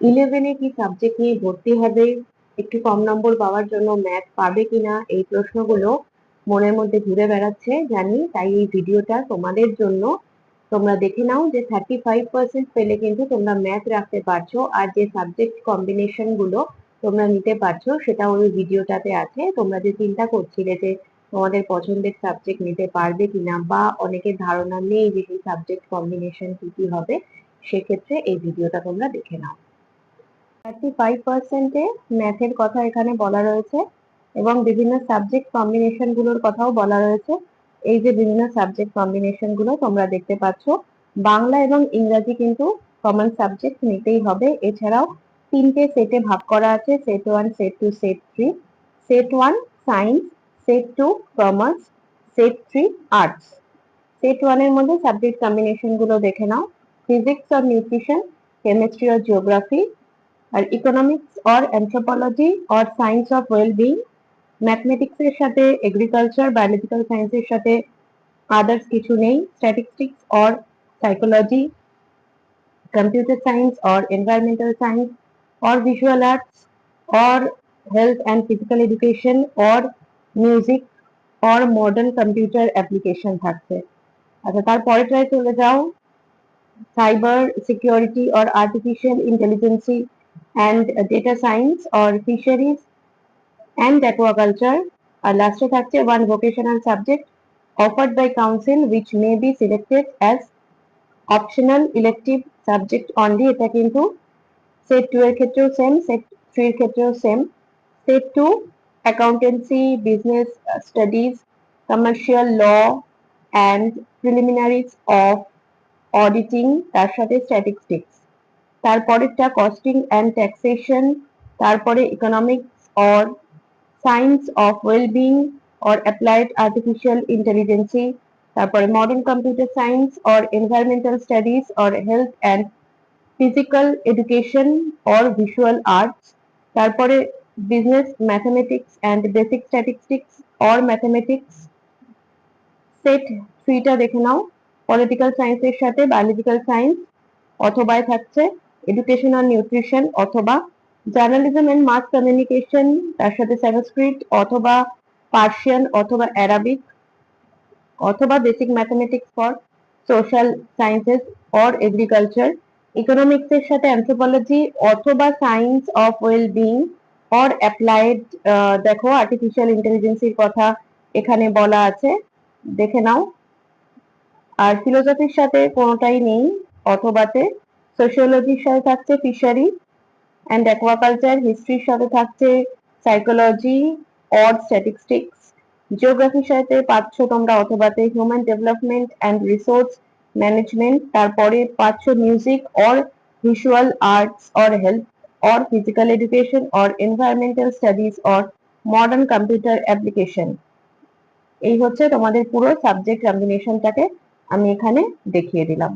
ইলেভেনে কি সাবজেক্ট নিয়ে ভর্তি হবে? একটু কম নম্বর পাওয়ার জন্য ম্যাথ পাবে কিনা? এই প্রশ্নগুলো মনের মধ্যে ঘুরে বেড়াচ্ছে, জানি। তাই এই ভিডিওটা তোমাদের জন্য। তোমরা দেখে নাও যে থার্টি ফাইভ পার্সেন্ট পেলে কিন্তু তোমরা ম্যাথ রাখতে পারছ আর যে সাবজেক্ট কম্বিনেশনগুলো তোমরা নিতে পারছ সেটা ওই ভিডিওটাতে আছে। তোমরা যে চিন্তা করছিলে যে তোমাদের পছন্দের সাবজেক্ট নিতে পারবে কিনা বা অনেকের ধারণা নেই যে সেই সাবজেক্ট কম্বিনেশন কি কি হবে, সেক্ষেত্রে এই ভিডিওটা তোমরা দেখে নাও। থার্টি ফাইভ পার্সেন্টে ম্যাথের কথা এখানে বলা রয়েছে এবং বিভিন্ন সাবজেক্ট কম্বিনেশনগুলোর কথাও বলা রয়েছে। এই যে বিভিন্ন সাবজেক্ট কম্বিনেশনগুলো তোমরা দেখতে পাচ্ছ। বাংলা এবং ইংরাজি কিন্তু কমন সাবজেক্ট নিতেই হবে। এছাড়াও তিনটে সেটে ভাগ করা আছে set one set two set three set one science set two commerce set three arts set ওয়ানের মধ্যে সাবজেক্ট কম্বিনেশনগুলো দেখে নাও। Physics or nutrition chemistry or geography R economics or anthropology or science of wellbeing mathematics এর সাথে agriculture biological সায়েন্সের সাথে others কিছু নেই statistics or psychology computer science or environmental science or visual arts or health and physical education or music or modern computer application থাকছে। আচ্ছা তারপরেটায় চলে যাও। Cyber security or artificial intelligence and data science or fisheries and aquaculture. আর লাস্টে থাকছে one vocational subject offered by council, which may be selected as optional elective subject only এটা কিন্তু সেট টু এর ক্ষেত্রেও সেম সেট থ্রি এর ক্ষেত্রেও same set two accountancy business studies commercial law and preliminaries of auditing তার সাথে statistics তারপরেরটা costing and taxation তারপরে economics or science of wellbeing or applied artificial intelligence তারপরে modern computer science or environmental studies or health and physical education or visual arts তারপরে business mathematics and basic statistics or mathematics set থ্রিটা দেখে নাও political সায়েন্সের সাথে biological science অথবায় থাকছে education or nutrition অথবা journalism and mass communication তার সাথে সংস্কৃত অথবা পার্সিয়ান অথবা অ্যারাবিক অথবা basic mathematics for social sciences or agriculture economics এর সাথে অ্যান্থ্রোপোলজি অথবা science of well being or applied দেখো আর্টিফিশিয়াল ইন্টেলিজেন্সির কথা এখানে বলা আছে, দেখে নাও। আর ফিলোসফির সাথে কোনোটাই নেই, অথবাতে সোশিওলজির সাথে থাকছে ফিশারি অ্যান্ড অ্যাকোয়াকালচার হিস্ট্রির সাথে থাকছে সাইকোলজি অর স্ট্যাটিস্টিক্স জিওগ্রাফির সাথে পাচ্ছ তোমরা অথবাতে human development and resource management তারপরে পাচ্ছ music or visual arts or health or physical education or environmental studies or modern computer application এই হচ্ছে তোমাদের পুরো সাবজেক্ট কম্বিনেশনটাকে আমি এখানে দেখিয়ে দিলাম।